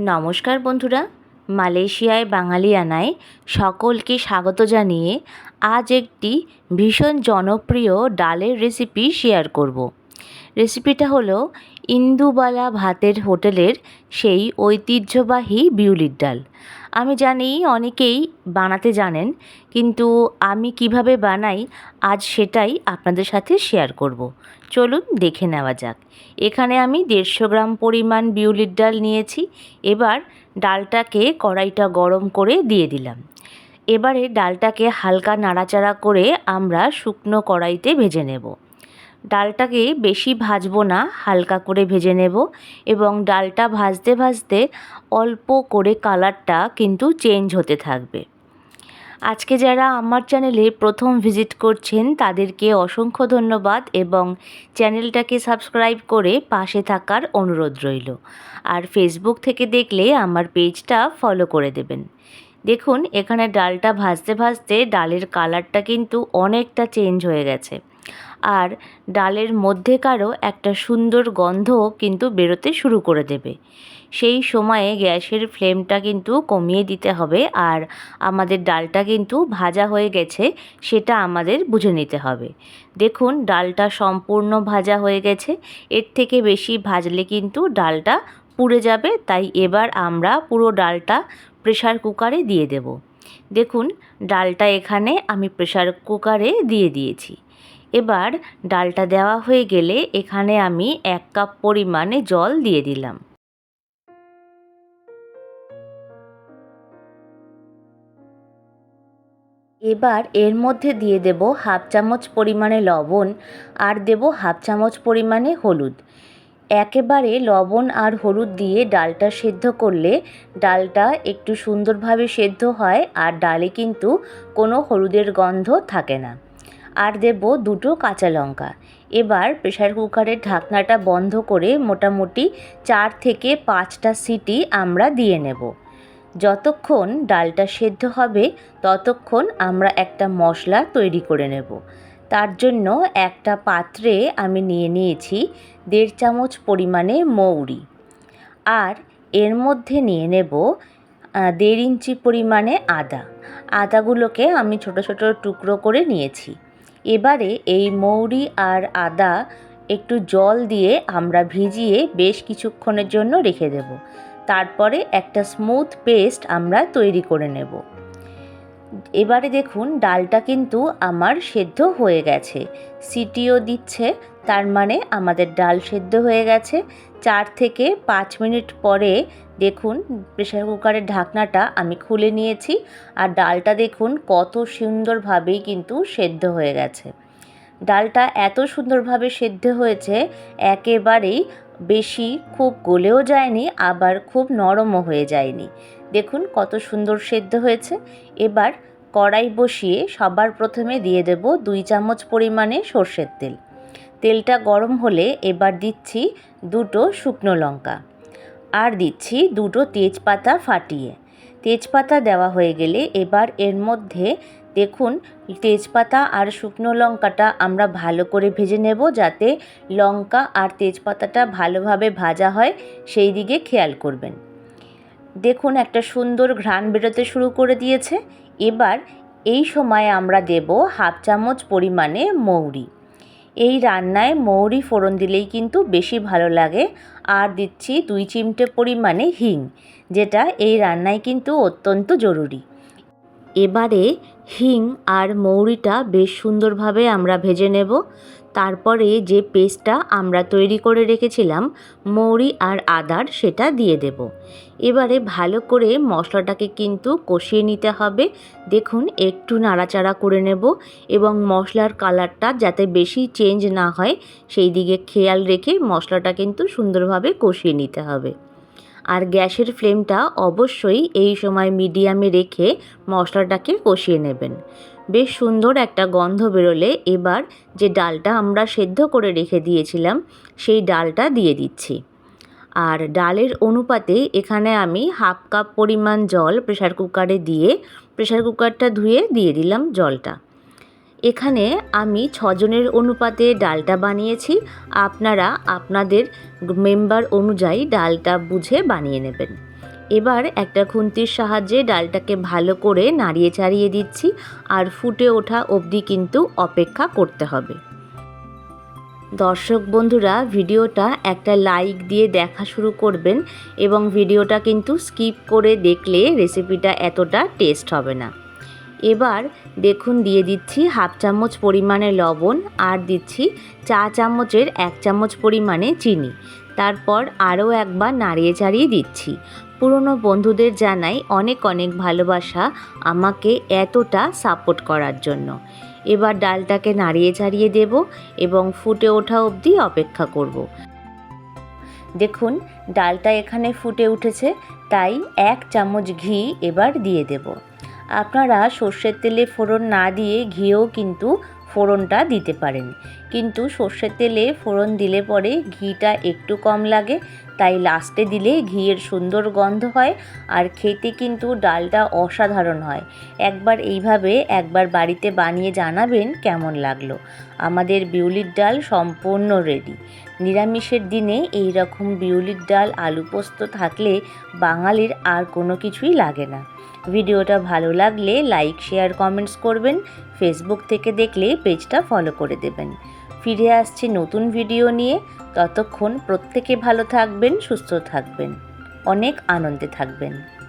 নমস্কার বন্ধুরা, মালয়েশিয়ায় বাঙালিয়ানায় সকলকে স্বাগত জানিয়ে আজ একটি ভীষণ জনপ্রিয় ডালের রেসিপি শেয়ার করব। রেসিপিটা হলো ইন্দুবালা ভাতের হোটেলের সেই ঐতিহ্যবাহী বিউলির ডাল আমি জানি অনেকেই বানাতে জানেন, কিন্তু আমি কীভাবে বানাই আজ সেটাই আপনাদের সাথে শেয়ার করব। চলুন দেখে নেওয়া যাক। এখানে আমি দেড়শো গ্রাম পরিমাণ বিউলির ডাল নিয়েছি, এবার ডালটাকে কড়াইটা গরম করে দিয়ে দিলাম। এবারে ডালটাকে হালকা নাড়াচাড়া করে আমরা শুকনো কড়াইতে ভেজে নেব। ডালটাকে বেশি ভাজবো না, হালকা করে ভেজে নেব এবং ডালটা ভাজতে ভাজতে অল্প করে কালারটা কিন্তু চেঞ্জ হতে থাকবে। আজকে যারা আমার চ্যানেলে প্রথম ভিজিট করছেন, তাদেরকে অসংখ্য ধন্যবাদ এবং চ্যানেলটাকে সাবস্ক্রাইব করে পাশে থাকার অনুরোধ রইল। আর ফেসবুক থেকে দেখলে আমার পেজটা ফলো করে দেবেন। দেখুন, এখানে ডালটা ভাজতে ভাজতে ডালের কালারটা কিন্তু অনেকটা চেঞ্জ হয়ে গেছে। আর ডালের মধ্যেকারও একটা সুন্দর গন্ধ কিন্তু বেরোতে শুরু করে দেবে। সেই সময়ে গ্যাসের ফ্লেমটা কিন্তু কমিয়ে দিতে হবে আর আমাদের ডালটা কিন্তু ভাজা হয়ে গেছে সেটা আমাদের বুঝে নিতে হবে। দেখুন, ডালটা সম্পূর্ণ ভাজা হয়ে গেছে। এর থেকে বেশি ভাজলে কিন্তু ডালটা পুড়ে যাবে, তাই এবার আমরা পুরো ডালটা প্রেশার কুকারে দিয়ে দেব। দেখুন, ডালটা এখানে আমি প্রেশার কুকারে দিয়ে দিয়েছি। এবার ডালটা দেওয়া হয়ে গেলে এখানে আমি এক কাপ পরিমাণে জল দিয়ে দিলাম। এবার এর মধ্যে দিয়ে দেব হাফ চামচ পরিমাণে লবণ আর দেব হাফ চামচ পরিমাণে হলুদ। একেবারে লবণ আর হলুদ দিয়ে ডালটা সেদ্ধ করলে ডালটা একটু সুন্দরভাবে সেদ্ধ হয় আর ডালে কিন্তু কোনো হলুদের গন্ধ থাকে না। আর দেব দুটো কাঁচা লঙ্কা। এবার প্রেশার কুকারের ঢাকনাটা বন্ধ করে মোটামুটি চার থেকে পাঁচটা সিটি আমরা দিয়ে নেব। যতক্ষণ ডালটা সেদ্ধ হবে, ততক্ষণ আমরা একটা মশলা তৈরি করে নেব। তার জন্য একটা পাত্রে আমি নিয়ে নিয়েছি দেড় চামচ পরিমাণে মৌরি। আর এর মধ্যে নিয়ে নেব দেড় ইঞ্চি পরিমাণে আদা। আদাগুলোকে আমি ছোট ছোট টুকরো করে নিয়েছি। এবারে এই মৌরি আর আদা একটু জল দিয়ে আমরা ভিজিয়ে বেশ কিছুক্ষণের জন্য রেখে দেব। তারপরে একটা স্মুথ পেস্ট আমরা তৈরি করে নেব। এবারে দেখুন, ডালটা কিন্তু আমার সেদ্ধ হয়ে গেছে। সিটিও দিচ্ছে, তার মানে আমাদের ডাল সেদ্ধ হয়ে গেছে। চার থেকে পাঁচ মিনিট পরে দেখুন প্রেশার কুকারের ঢাকনাটা আমি খুলে নিয়েছি আর ডালটা দেখুন কত সুন্দরভাবেই কিন্তু সেদ্ধ হয়ে গেছে। ডালটা এত সুন্দরভাবে সেদ্ধ হয়েছে, একেবারেই বেশি খুব গলেও যায়নি, আবার খুব নরমও হয়ে যায়নি। দেখুন কত সুন্দর সেদ্ধ হয়েছে। এবার কড়াই বসিয়ে সবার প্রথমে দিয়ে দেব দুই চামচ পরিমাণে সর্ষের তেল। তেলটা গরম হলে এবার দিচ্ছি দুটো শুকনো লঙ্কা। আর দিচ্ছি দুটো তেজপাতা ফাটিয়ে। তেজপাতা দেওয়া হয়ে গেলে এবার এর মধ্যে দেখুন, তেজপাতা আর শুকনো লঙ্কাটা আমরা ভালো করে ভেজে নেব যাতে লঙ্কা আর তেজপাতাটা ভালোভাবে ভাজা হয়, সেই দিকে খেয়াল করবেন। দেখুন একটা সুন্দর ঘ্রাণ বেরোতে শুরু করে দিয়েছে। এবার এই সময় আমরা দেব হাফ চামচ পরিমাণে মৌরি। এই রান্নায় মৌরি ফোড়ন দিলেই কিন্তু বেশি ভালো লাগে। আর দিচ্ছি দুই চিমটে পরিমাণে হিং, যেটা এই রান্নায় কিন্তু অত্যন্ত জরুরি। এবারে হিং আর মৌরিটা বেশ সুন্দরভাবে আমরা ভেজে নেব। তারপরে যে পেস্টটা আমরা তৈরি করে রেখেছিলাম, মৌরি আর আদার, সেটা দিয়ে দেব। এবারে ভালো করে মশলাটাকে কিন্তু কষিয়ে নিতে হবে। দেখুন, একটু নাড়াচাড়া করে নেব এবং মশলার কালারটা যাতে বেশি চেঞ্জ না হয়, সেই দিকে খেয়াল রেখে মশলাটা কিন্তু সুন্দরভাবে কষিয়ে নিতে হবে। আর গ্যাসের ফ্লেমটা অবশ্যই এই সময় মিডিয়ামে রেখে মশলাটাকে কষিয়ে নেবেন। বেশ সুন্দর একটা গন্ধ বেরোলে এবার যে ডালটা আমরা সেদ্ধ করে রেখে দিয়েছিলাম, সেই ডালটা দিয়ে দিচ্ছি। আর ডালের অনুপাতে এখানে আমি হাফ কাপ পরিমাণ জল প্রেশার কুকারে দিয়ে প্রেশার কুকারটা ধুয়ে দিয়ে দিলাম জলটা। এখানে আমি ছজনের অনুপাতে ডালটা বানিয়েছি। আপনারা আপনাদের মেম্বার অনুযায়ী ডালটা বুঝে বানিয়ে নেবেন। এবার একটা খুন্তির সাহায্যে ডালটাকে ভালো করে নাড়িয়ে চাড়িয়ে দিচ্ছি আর ফুটে ওঠা অবধি কিন্তু অপেক্ষা করতে হবে। দর্শক বন্ধুরা, ভিডিওটা একটা লাইক দিয়ে দেখা শুরু করবেন এবং ভিডিওটা কিন্তু স্কিপ করে দেখলে রেসিপিটা এতটা টেস্ট হবে না। এবার দেখুন, দিয়ে দিচ্ছি হাফ চামচ পরিমাণে লবণ আর দিচ্ছি চা চামচের এক চামচ পরিমাণে চিনি। তারপর আরও একবার নাড়িয়ে চাড়িয়ে দিচ্ছি। পুরনো বন্ধুদের জানাই অনেক অনেক ভালোবাসা আমাকে এতটা সাপোর্ট করার জন্য। এবার ডালটাকে নাড়িয়ে চাড়িয়ে দেব এবং ফুটে ওঠা অবধি অপেক্ষা করব। দেখুন, ডালটা এখানে ফুটে উঠেছে, তাই এক চামচ ঘি এবার দিয়ে দেব। আপনারা সর্ষের তেলে ফোড়ন না দিয়ে ঘিয়েও কিন্তু ফোড়নটা দিতে পারেন। কিন্তু সর্ষের তেলে ফোড়ন দিলে পরে ঘিটা একটু কম লাগে, তাই লাস্টে দিলে ঘিয়ের সুন্দর গন্ধ হয় আর খেতে কিন্তু ডালটা অসাধারণ হয়। একবার এইভাবে একবার বাড়িতে বানিয়ে জানাবেন কেমন লাগল। আমাদের বিউলির ডাল সম্পূর্ণ রেডি নিরামিষের দিনে এই রকম বিউলির ডাল, আলু পোস্ত থাকলে বাঙালির আর কোনো কিছুই লাগে না। ভিডিওটা ভালো লাগলে লাইক শেয়ার কমেন্টস করবেন। ফেসবুক থেকে দেখলে পেজটা ফলো করে দেবেন। ফিরে আসছি নতুন ভিডিও নিয়ে। ততক্ষণ প্রত্যেকে ভালো থাকবেন সুস্থ থাকবেন। অনেক আনন্দে থাকবেন।